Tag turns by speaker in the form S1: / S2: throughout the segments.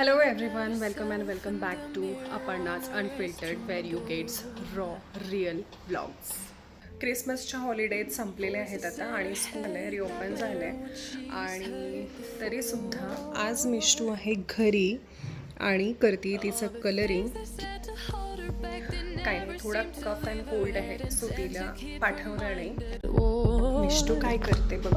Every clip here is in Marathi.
S1: Hello everyone, welcome and welcome back to Aparna's unfiltered where you gets raw real blogs क्रिसमसच्या holidays संपलेले आहेत आता आणि स्कूल आहे रिओपन झालं आहे आणि तरीसुद्धा आज मिष्टू आहे घरी आणि करते तिचं कलरिंग काय नाही थोडा कफ अँड कोल्ड आहे सो तिला पाठवणार नाही मिष्टू काय करते बघ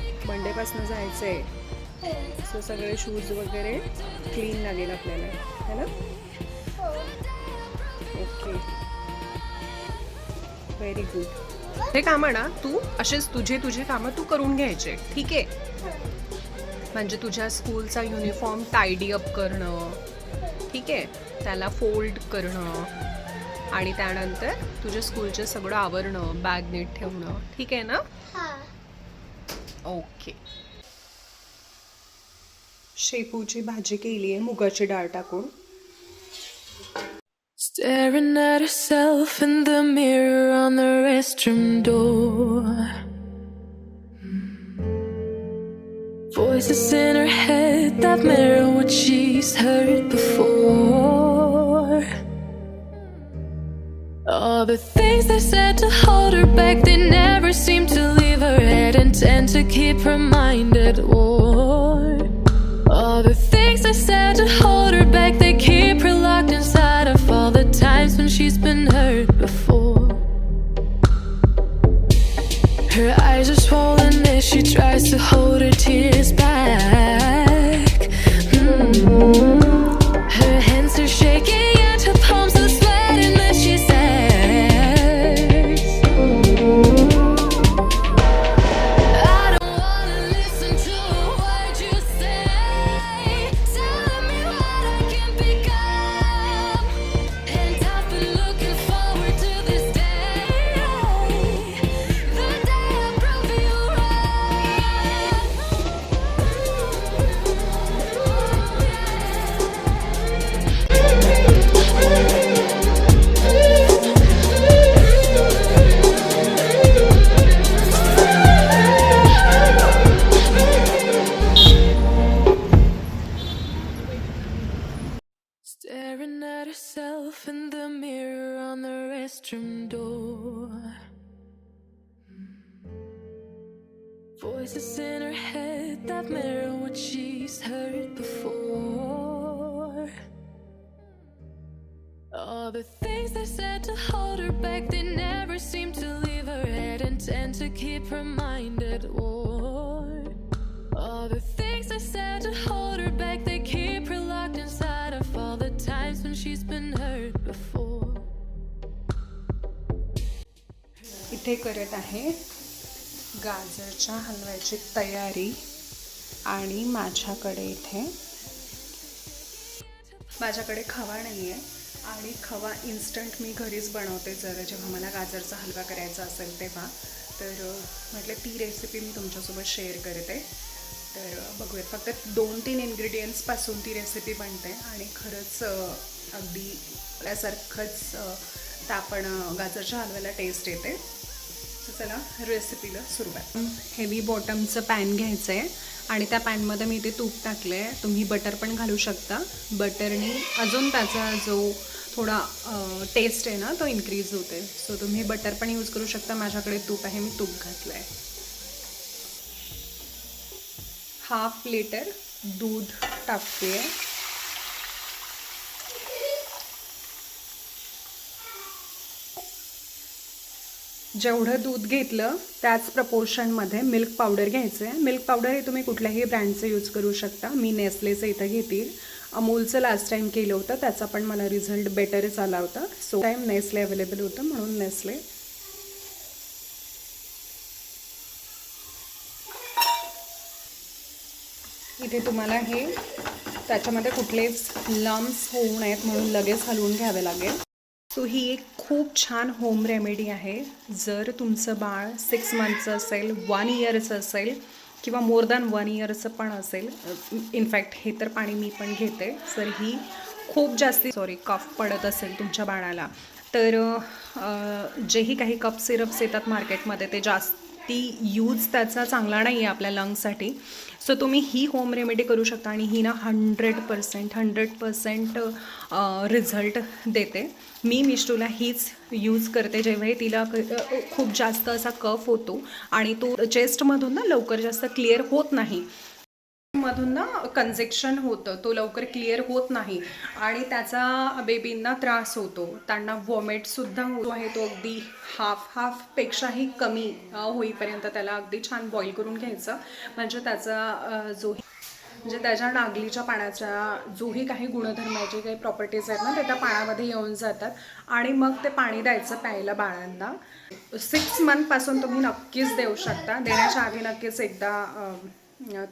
S1: मंडेपासून जायचं आहे सो सगळे शूज वगैरे क्लीन लागेल आपल्याला. है ना? ओके व्हेरी गुड हे कामं ना तू असेच तुझे तुझे कामं तू करून घ्यायचे. ठीक आहे? म्हणजे तुझ्या स्कूलचा युनिफॉर्म टायडी अप करणं. ठीक आहे? त्याला फोल्ड करणं. आणि त्यानंतर तुझ्या स्कूलचं सगळं आवरणं. बॅग नीट ठेवणं. ठीक आहे ना?
S2: हा.
S1: ओके शेपूची भाजी केली आहे मुगाची डाळ टाकून
S3: Staring at herself in the mirror on the restroom door. Voices in her head that mirror what she's heard before. All the things they said to hold her back, they never seem to keep reminded. Oh. Staring at herself in the mirror on the restroom door. Voices in her head that mirror what she's heard before. All the things they said to hold her back, they never seem to leave her head and tend to keep her mind at war. All the things I said to hold her back, she's been hurt before.
S1: इथे करत आहे गाजरच्या हलव्याची तयारी आणि माझ्याकडे इथे माझ्याकडे खवा नाही आहे आणि खवा इन्स्टंट मी घरीच बनवते जर. जेव्हा मला गाजरचा हलवा करायचा असेल तेव्हा. तर म्हटलं ती रेसिपी मी तुमच्यासोबत शेअर करते. तर बघूयात. फक्त दोन तीन इन्ग्रेडियंट्सपासून ती रेसिपी बनते आणि खरंच अगदी आपल्यासारखंच तापण आपण गाजरच्या हलव्याला टेस्ट येते. तर चला रेसिपीला सुरुवात. हेवी बॉटमचं पॅन घ्यायचं आहे आणि त्या पॅनमध्ये मी ते तूप टाकलं आहे तुम्ही बटर पण घालू शकता. बटरने अजून त्याचा जो थोडा टेस्ट आहे ना तो इन्क्रीज होते सो तुम्ही बटर पण यूज करू शकता. माझ्याकडे तूप आहे मी तूप घातलं आहे हाफ लिटर दूध टाकते. आहे जेवढं दूध घेतलं त्याच प्रपोर्शनमध्ये मिल्क पावडर घ्यायचं आहे मिल्क पावडर हे तुम्ही कुठल्याही ब्रँडचं यूज करू शकता. मी नेस्लेचं इथं घेतील. अमूलचं लास्ट टाईम केलं होतं. त्याचा पण मला रिझल्ट बेटरच आला होता. सो टाईम नेस्ले अवेलेबल होतं. म्हणून नेस्ले इथे तुम्हाला हे त्याच्यामध्ये कुठलेच लम्स होऊ नयेत म्हणून लगेच हलवून घ्यावे लागेल. सो ही एक खूप छान होम रेमेडी आहे. जर तुमचं बाळ सिक्स मंथचं असेल वन इयरचं असेल किंवा मोर दॅन वन इयरचं पण असेल इनफॅक्ट हे तर पाणी मी पण घेते. तर ही खूप जास्ती सॉरी कफ पडत असेल तुमच्या बाळाला तर जेही काही कप सिरप्स येतात मार्केटमध्ये ते जास्त यूज त्याचा चांगला नाही आहे आपल्या लंगसाठी सो तुम्ही ही होम रेमेडी करू शकता आणि ही ना hundred percent hundred percent result देते. मी मिष्टूला हीच यूज करते जेव्हाही तिला खूप जास्त असा कफ होतो आणि तो चेस्टमधून ना लवकर जास्त क्लिअर होत नाही. मधून ना कंजेक्शन होतं. तो लवकर क्लिअर होत नाही. आणि त्याचा बेबींना त्रास होतो. त्यांना वॉमिटसुद्धा होतो आहे. तो अगदी हाफ हाफपेक्षाही कमी होईपर्यंत त्याला अगदी छान बॉईल करून घ्यायचं. म्हणजे त्याचा जो म्हणजे त्याच्या नागलीच्या पाण्याच्या जोही काही गुणधर्म आहे जे काही प्रॉपर्टीज आहेत ना ते त्या पाण्यामध्ये येऊन जातात. आणि मग ते पाणी द्यायचं प्यायला बाळांना. सिक्स मंथपासून तुम्ही नक्कीच देऊ शकता. देण्याच्या आधी नक्कीच एकदा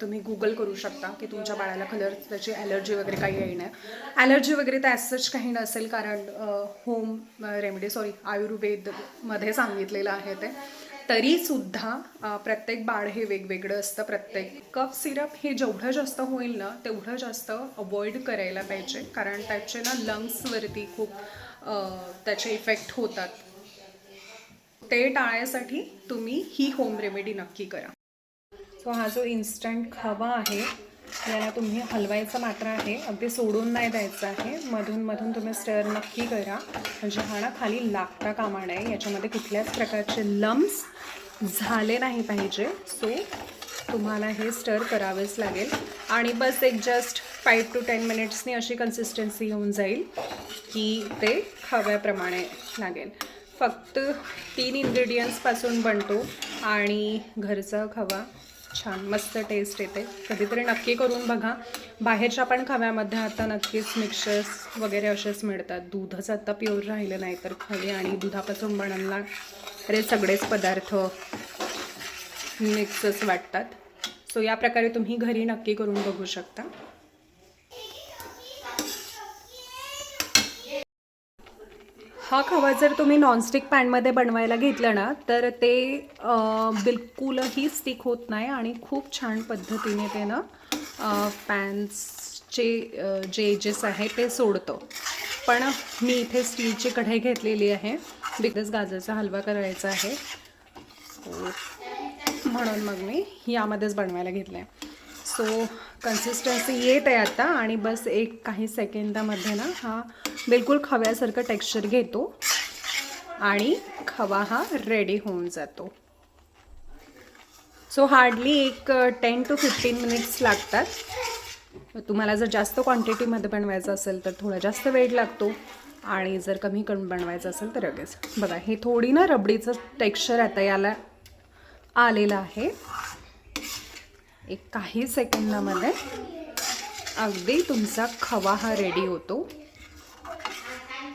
S1: तुम्ही गुगल करू शकता की तुमच्या बाळाला कलर त्याची ॲलर्जी वगैरे काही येणार ॲलर्जी वगैरे तर सच काही नसेल कारण होम रेमेडी सॉरी आयुर्वेदमध्ये सांगितलेलं आहे ते. तरीसुद्धा प्रत्येक बाळ हे वेगवेगळं असतं. प्रत्येक कफ सिरप हे जेवढं जास्त होईल ना तेवढं जास्त अवॉइड करायला पाहिजे. कारण त्याचे ना लंग्सवरती खूप त्याचे इफेक्ट होतात. ते टाळण्यासाठी तुम्ही ही होम रेमेडी नक्की करा. सो हा जो इन्स्टंट खवा आहे याला तुम्ही हलवायचं मात्र आहे. अगदी सोडून नाही द्यायचं आहे. मधून मधून तुम्ही स्टर नक्की करा. म्हणजे हा ना खाली लागता कामा नये. याच्यामध्ये कुठल्याच प्रकारचे लम्स झाले नाही पाहिजे. सो तुम्हाला हे स्टर करावेच लागेल. आणि बस एक जस्ट फाईव्ह टू टेन मिनिट्सनी अशी कन्सिस्टन्सी येऊन जाईल की ते खव्याप्रमाणे लागेल. फक्त तीन इन्ग्रेडियंट्सपासून बनतो आणि घरचा खवा छान मस्त टेस्ट येते. कधीतरी नक्की करून बघा. बाहेरच्या पण खव्यामध्ये आता नक्कीच मिक्सर्स वगैरे असेच मिळतात. दूधच आता प्युअर राहिलं नाही तर खवे आणि दुधापासून बनवणारे सगळेच पदार्थ मिक्सच वाटतात. सो या प्रकारे तुम्ही घरी नक्की करून बघू शकता. हा खवा जर तुम्ही नॉनस्टिक पॅनमध्ये बनवायला घेतलं ना तर ते बिलकुलही स्टिक होत नाही आणि खूप छान पद्धतीने ते ना पॅन्सचे जे एजेस आहे ते सोडतं. पण मी इथे स्टीलची कढई घेतलेली आहे. बिकॉज गाजरचा हलवा करायचा आहे. म्हणून मग मी यामध्येच बनवायला घेतलं आहे सो कन्सिस्टन्सी येत आहे आता आणि बस एक काही सेकंदामध्ये ना हा बिलकुल खव्यासारखं टेक्स्चर घेतो आणि खवा हा रेडी होऊन जातो. सो हार्डली एक टेन टू फिफ्टीन मिनिट्स लागतात. तुम्हाला जर जास्त क्वांटिटीमध्ये बनवायचं असेल तर थोडा जास्त वेळ लागतो आणि जर कमी करून बनवायचं असेल तर लगेच. बघा हे थोडी ना रबडीचं टेक्स्चर आता याला आलेलं आहे. एक काही सेकंदामध्ये अगदी तुमचा खवा हा रेडी होतो.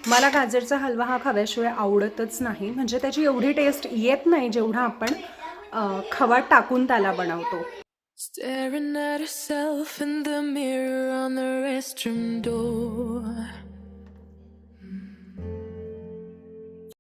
S1: मला गाजरचा हलवा हा खव्याशिवाय आवडतच नाही. म्हणजे त्याची एवढी टेस्ट येत नाही जेवढा आपण खवा टाकून त्याला बनवतो.
S3: Staring at herself in the mirror on the restroom door.